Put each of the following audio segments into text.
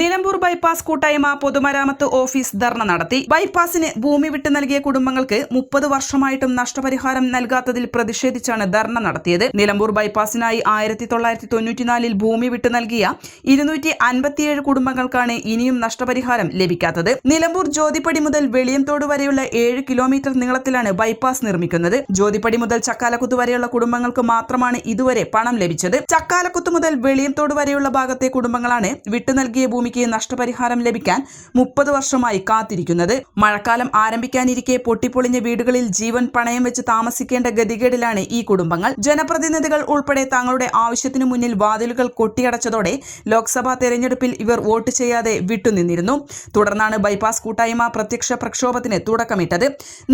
Nilambur bypass കൂട്ടായ്മ പൊതുമരാമത്ത് office ധർണ നടത്തി. ബൈപ്പാസിന് ഭൂമി വിട്ട് നൽകിയ കുടുംബങ്ങൾക്ക് മുപ്പത് വർഷമായിട്ടും നഷ്ടപരിഹാരം നൽകാത്തതിൽ പ്രതിഷേധിച്ചാണ് ധർണ നടത്തിയത്. നിലമ്പൂർ ബൈപ്പാസിനായി ആയിരത്തി തൊള്ളായിരത്തി തൊണ്ണൂറ്റിനാലിൽ ഭൂമി വിട്ട് നൽകിയ ഇരുന്നൂറ്റി അൻപത്തിയേഴ് കുടുംബങ്ങൾക്കാണ് ഇനിയും നഷ്ടപരിഹാരം ലഭിക്കാത്തത്. നിലമ്പൂർ ജ്യോതിപ്പടി മുതൽ വെളിയംതോട് വരെയുള്ള ഏഴ് കിലോമീറ്റർ നീളത്തിലാണ് ബൈപ്പാസ് നിർമ്മിക്കുന്നത്. ജ്യോതിപ്പടി മുതൽ ചക്കാലക്കുത്ത് വരെയുള്ള കുടുംബങ്ങൾക്ക് മാത്രമാണ് ഇതുവരെ പണം ലഭിച്ചത്. ചക്കാലക്കുത്ത് മുതൽ വെളിയംതോട് വരെയുള്ള ഭാഗത്തെ കുടുംബങ്ങളാണ് വിട്ടു നൽകിയ ഭൂമിക്ക് നഷ്ടപരിഹാരം ലഭിക്കാൻ മുപ്പത് വർഷമായി കാത്തിരിക്കുന്നത്. മഴക്കാലം ആരംഭിക്കാനിരിക്കെ പൊട്ടിപ്പൊളിഞ്ഞ വീടുകളിൽ ജീവൻ പണയം വെച്ച് താമസിക്കേണ്ട ഗതികേടിലാണ് ഈ കുടുംബങ്ങൾ. ജനപ്രതിനിധികൾ ഉൾപ്പെടെ തങ്ങളുടെ ആവശ്യത്തിനു മുന്നിൽ വാതിലുകൾ കൊട്ടിയടച്ചതോടെ ലോക്സഭാ തെരഞ്ഞെടുപ്പിൽ ഇവർ വോട്ട് ചെയ്യാതെ വിട്ടുനിന്നിരുന്നു. തുടർന്നാണ് ബൈപ്പാസ് കൂട്ടായ്മ പ്രത്യക്ഷ പ്രക്ഷോഭത്തിന് തുടക്കമിട്ടത്.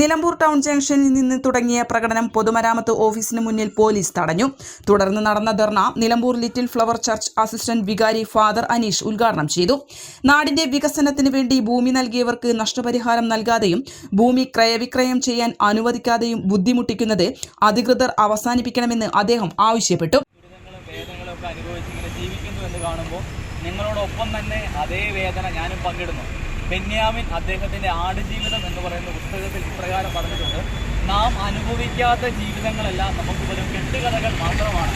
നിലമ്പൂർ ടൗൺ ജംഗ്ഷനിൽ നിന്ന് തുടങ്ങിയ പ്രകടനം പൊതുമരാമത്ത് ഓഫീസിന് മുന്നിൽ പോലീസ് തടഞ്ഞു. തുടർന്ന് നടന്ന dharna Nilambur little flower church assistant വികാരി ഫാദർ അനീഷ് ഉദ്ഘാടനം ചെയ്തു. നാടിന്റെ വികസനത്തിന് വേണ്ടി ഭൂമി നൽകിയവർക്ക് നഷ്ടപരിഹാരം നൽകാതെയും ഭൂമി ക്രയവിക്രയം ചെയ്യാൻ അനുവദിക്കാതെയും ബുദ്ധിമുട്ടിക്കുന്നത് അധികൃതർ അവസാനിപ്പിക്കണമെന്ന് അദ്ദേഹം ആവശ്യപ്പെട്ടു. കാണുമ്പോൾ നിങ്ങളോടൊപ്പം തന്നെ അതേ വേദന ഞാനും പങ്കിടുന്നു. ബെന്യാമിൻ അദ്ദേഹത്തിന്റെ ആടുജീവിതം എന്ന് പറയുന്ന പുസ്തകത്തിൽ ഇപ്രകാരം പറഞ്ഞിട്ടുണ്ട്. നാം അനുഭവിക്കാത്ത ജീവിതങ്ങളെല്ലാം നമുക്ക് വെറും കെട്ടുകഥകൾ മാത്രമാണ്.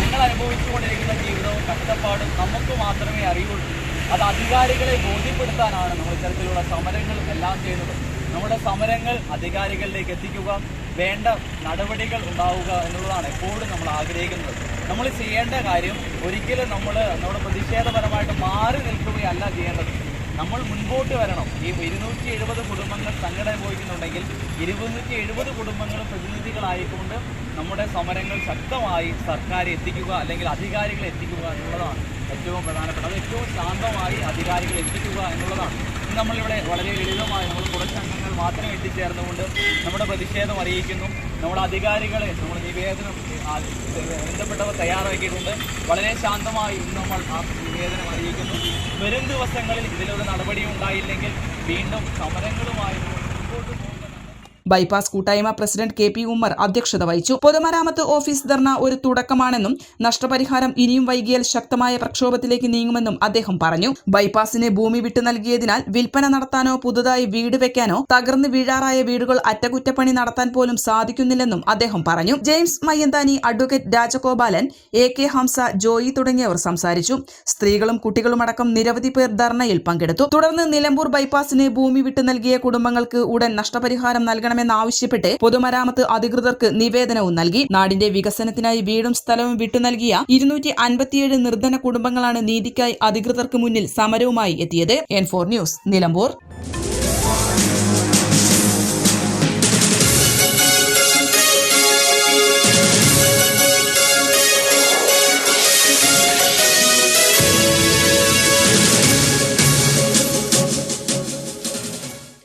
നിങ്ങൾ അനുഭവിച്ചുകൊണ്ടിരിക്കുന്ന ജീവിതവും കഷ്ടപ്പാടും നമുക്ക് മാത്രമേ അറിയുള്ളൂ. അത് അധികാരികളെ ബോധ്യപ്പെടുത്താനാണ് നമ്മൾ ഇത്തരത്തിലുള്ള സമരങ്ങൾ എല്ലാം ചെയ്യുന്നത്. നമ്മുടെ സമരങ്ങൾ അധികാരികളിലേക്ക് എത്തിക്കുക വേണ്ട നടപടികൾ ഉണ്ടാവുക എന്നുള്ളതാണ് എപ്പോഴും നമ്മൾ ആഗ്രഹിക്കുന്നത്. നമ്മൾ ചെയ്യേണ്ട കാര്യം ഒരിക്കലും നമ്മൾ നമ്മുടെ പ്രതിഷേധപരമായിട്ട് മാറി നിൽക്കുകയല്ല ചെയ്യേണ്ടത്. നമ്മൾ മുൻപോട്ട് വരണം. ഈ ഇരുന്നൂറ്റി എഴുപത് കുടുംബങ്ങൾ സംഘടന പോയിക്കുന്നുണ്ടെങ്കിൽ ഇരുന്നൂറ്റി എഴുപത് കുടുംബങ്ങളും പ്രതിനിധികളായിക്കൊണ്ട് നമ്മുടെ സമരങ്ങൾ ശക്തമായി സർക്കാർ എത്തിക്കുക അല്ലെങ്കിൽ അധികാരികൾ എത്തിക്കുക എന്നുള്ളതാണ് ഏറ്റവും പ്രധാനപ്പെട്ടത്. ഏറ്റവും ശാന്തമായി അധികാരികൾ എത്തിക്കുക എന്നുള്ളതാണ്. നമ്മളിവിടെ വളരെ ലളിതമായി നമ്മൾ കുറച്ച് അംഗങ്ങൾ മാത്രം എത്തിച്ചേർന്നുകൊണ്ട് നമ്മുടെ പ്രതിഷേധം അറിയിക്കുന്നു. നമ്മുടെ അധികാരികളെ നമ്മൾ നിവേദനം ബന്ധപ്പെട്ടവർ തയ്യാറാക്കിയിട്ടുണ്ട്. വളരെ ശാന്തമായി ഇന്ന് നമ്മൾ ആ നിവേദനം അറിയിക്കുന്നു. വരും ദിവസങ്ങളിൽ ഇതിലൊരു നടപടി ഉണ്ടായില്ലെങ്കിൽ വീണ്ടും സമരങ്ങളുമായി മുമ്പോട്ട് പോകുന്നതാണ് ബൈപ്പാസ് കൂട്ടായ്മ പ്രസിഡന്റ് കെ പി ഉമ്മർ അധ്യക്ഷത വഹിച്ചു. പൊതുമരാമത്ത് ഓഫീസ് ധർണ ഒരു തുടക്കമാണെന്നും നഷ്ടപരിഹാരം ഇനിയും വൈകിയാൽ ശക്തമായ പ്രക്ഷോഭത്തിലേക്ക് നീങ്ങുമെന്നും അദ്ദേഹം പറഞ്ഞു. ബൈപ്പാസിന് ഭൂമി വിട്ടു നൽകിയതിനാൽ വിൽപ്പന നടത്താനോ പുതുതായി വീട് വെക്കാനോ തകർന്ന് വീഴാറായ വീടുകൾ അറ്റകുറ്റപ്പണി നടത്താൻ പോലും സാധിക്കുന്നില്ലെന്നും അദ്ദേഹം പറഞ്ഞു. James Mayyanthani advocate Rajagopalan A K Hamsa Joy തുടങ്ങിയവർ സംസാരിച്ചു. സ്ത്രീകളും കുട്ടികളുമടക്കം നിരവധി പേർ ധർണയിൽ പങ്കെടുത്തു. തുടർന്ന് നിലമ്പൂർ ബൈപ്പാസിന് ഭൂമി വിട്ടു നൽകിയ കുടുംബങ്ങൾക്ക് ഉടൻ നഷ്ടപരിഹാരം നൽകണമെന്നാവശ്യപ്പെട്ട് പൊതുമരാമത്ത് അധികൃതർക്ക് നിവേദനവും നൽകി. നാടിന്റെ വികസനത്തിനായി വീടും സ്ഥലവും വിട്ടു നൽകിയ ഇരുന്നൂറ്റി അൻപത്തിയേഴ് നിർധന കുടുംബങ്ങളാണ് നീതിക്കായി അധികൃതർക്ക് മുന്നിൽ സമരവുമായി എത്തിയത്. N four news Nilambur.